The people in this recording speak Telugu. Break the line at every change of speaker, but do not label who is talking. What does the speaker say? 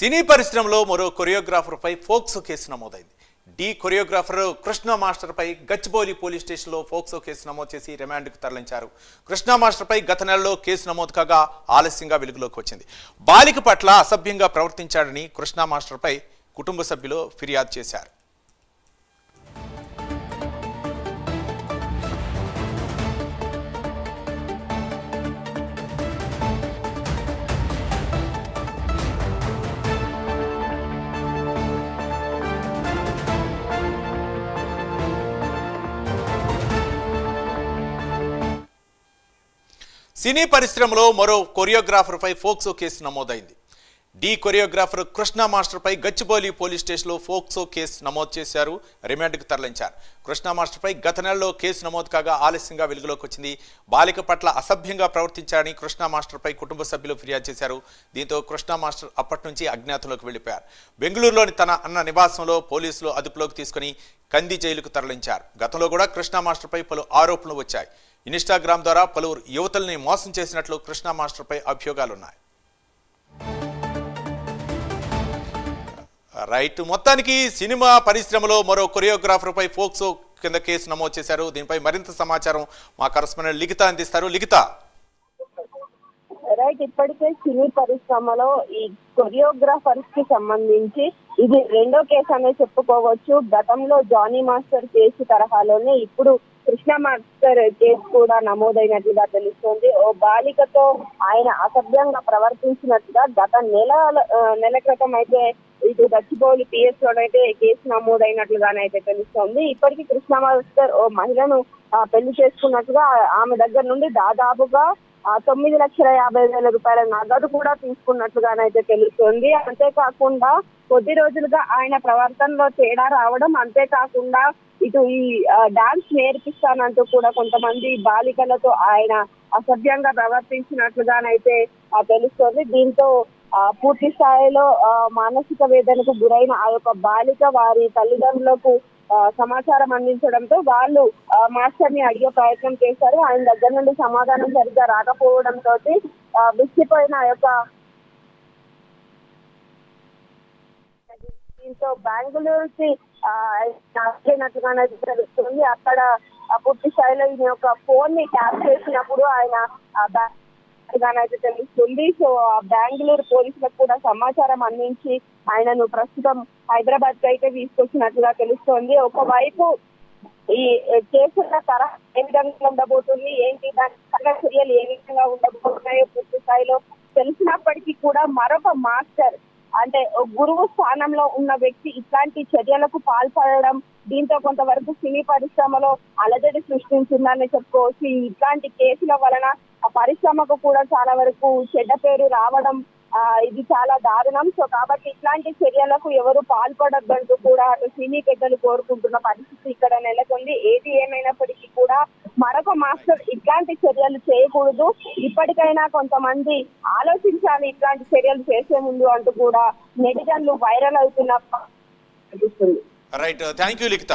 సినీ పరిశ్రమలో మరో కొరియోగ్రాఫర్పై ఫోక్సో కేసు నమోదైంది. డి కొరియోగ్రాఫర్ కృష్ణ మాస్టర్పై గచ్చిబౌలి పోలీస్ స్టేషన్లో ఫోక్సో కేసు నమోదు చేసి రిమాండ్కు తరలించారు. కృష్ణ మాస్టర్పై గత నెలలో కేసు నమోదు కాగా ఆలస్యంగా వెలుగులోకి వచ్చింది. బాలిక పట్ల అసభ్యంగా ప్రవర్తించాడని కృష్ణ మాస్టర్పై కుటుంబ సభ్యులు ఫిర్యాదు చేశారు. సినీ పరిశ్రమలో మరో కొరియోగ్రాఫర్పై ఫోక్సో కేసు నమోదైంది. డి కొరియోగ్రాఫర్ కృష్ణ మాస్టర్పై గచ్చిబౌలి పోలీస్ స్టేషన్లో ఫోక్సో కేసు నమోదు చేశారు. రిమాండ్కు తరలించారు. కృష్ణ మాస్టర్పై గత నెలలో కేసు నమోదు కాగా ఆలస్యంగా వెలుగులోకి వచ్చింది. బాలిక పట్ల అసభ్యంగా ప్రవర్తించారని కృష్ణ మాస్టర్పై కుటుంబ సభ్యులు ఫిర్యాదు చేశారు. దీంతో కృష్ణ మాస్టర్ అప్పటి నుంచి అజ్ఞాతంలోకి వెళ్ళిపోయారు బెంగళూరులోని తన అన్న నివాసంలో పోలీసులు అదుపులోకి తీసుకుని కంది జైలుకు తరలించారు. గతంలో కూడా కృష్ణ మాస్టర్పై పలు ఆరోపణలు వచ్చాయి. ఇన్స్టాగ్రామ్ ద్వారా పలువురు యువతుల్ని మోసం చేసినట్లు కృష్ణ మాస్టర్పై అభియోగాలున్నాయి. రైట్ మొత్తానికి సినిమా పరిశ్రమలో మరో కొరియోగ్రాఫర్పై ఫోక్సో కింద కేసు నమోదు చేశారు. దీనిపై మరింత సమాచారం మా కరస్పాండెంట్ లిఖిత అందిస్తారు. లిఖిత
రైట్ ఇప్పటికే సినీ పరిశ్రమలో ఈ కొరియోగ్రాఫర్స్కి సంబంధించి ఇది రెండో కేసు అనే చెప్పుకోవచ్చు. గతంలో జానీ మాస్టర్ కేసు తరహాలోనే ఇప్పుడు కృష్ణ మాస్టర్ కేసు కూడా నమోదైనట్లుగా తెలుస్తోంది. ఓ బాలికతో ఆయన అసభ్యంగా ప్రవర్తించినట్టుగా గత నెల నెల క్రితం అయితే ఇటు గచ్చిబౌలి పిఎస్ లోనైతే కేసు నమోదైనట్లుగానైతే తెలుస్తోంది. ఇప్పటికీ కృష్ణ మాస్టర్ ఓ మహిళను పెళ్ళి చేసుకున్నట్టుగా ఆమె దగ్గర నుండి దాదాపుగా తొమ్మిది లక్షల యాభై వేల రూపాయల నగదు కూడా తీసుకున్నట్లుగానైతే తెలుస్తుంది. అంతేకాకుండా కొద్ది రోజులుగా ఆయన ప్రవర్తనలో తేడా రావడం అంతేకాకుండా ఇటు ఈ డాన్స్ నేర్పిస్తానంటూ కూడా కొంతమంది బాలికలతో ఆయన అసభ్యంగా ప్రవర్తించినట్లుగానైతే తెలుస్తోంది. దీంతో ఆ, పూర్తి స్థాయిలో మానసిక వేదనకు గురైన ఆ యొక్క బాలిక వారి తల్లిదండ్రులకు సమాచారం అందించడంతో వాళ్ళు మాస్టర్ని అడిగే ప్రయత్నం చేశారు. ఆయన దగ్గర నుండి సమాధానం సరిగ్గా రాకపోవడంతో విసిపోయిన ఆ యొక్క దీంతో బెంగళూరుకి వచ్చినట్టుగానే తెలుస్తుంది. అక్కడ పూర్తి స్థాయిలో ఈయన యొక్క ఫోన్ని ట్యాప్ చేసినప్పుడు ఆయన ఆ, గానైతే తెలుస్తుంది. సో బెంగళూరు పోలీసులకు కూడా సమాచారం అందించి ఆయనను ప్రస్తుతం హైదరాబాద్కి అయితే తీసుకొచ్చినట్లుగా తెలుస్తోంది. ఒకవైపు ఈ చేస్తున్న తరహా ఏ విధంగా ఉండబోతుంది ఏంటి దాని చర్యలు ఏ విధంగా ఉండబోతున్నాయో పూర్తి స్థాయిలో తెలిసినప్పటికీ కూడా మరొక మాస్టర్ అంటే గురువు స్థానంలో ఉన్న వ్యక్తి ఇట్లాంటి చర్యలకు పాల్పడడం దీంతో కొంతవరకు సినీ పరిశ్రమలో అలజడి సృష్టించిందని చెప్పుకోవచ్చు. ఇట్లాంటి కేసుల వలన ఆ పరిశ్రమకు కూడా చాలా వరకు చెడ్డ పేరు రావడం ఇది చాలా దారుణం. సో కాబట్టి ఇట్లాంటి చర్యలకు ఎవరు పాల్పడద్దంటూ కూడా అటు సినీ పెద్దలు కోరుకుంటున్న పరిస్థితి ఇక్కడ నెలకొంది. ఏది ఏమైనప్పటికీ కూడా మరొక మాస్టర్ ఇట్లాంటి చర్యలు చేయకూడదు. ఇప్పటికైనా కొంతమంది ఆలోచించాలి ఇట్లాంటి చర్యలు చేసే ముందు అంటూ కూడా నెటిజన్లు వైరల్ అవుతున్న
రైట్ థ్యాంక్ యూ లిఖిత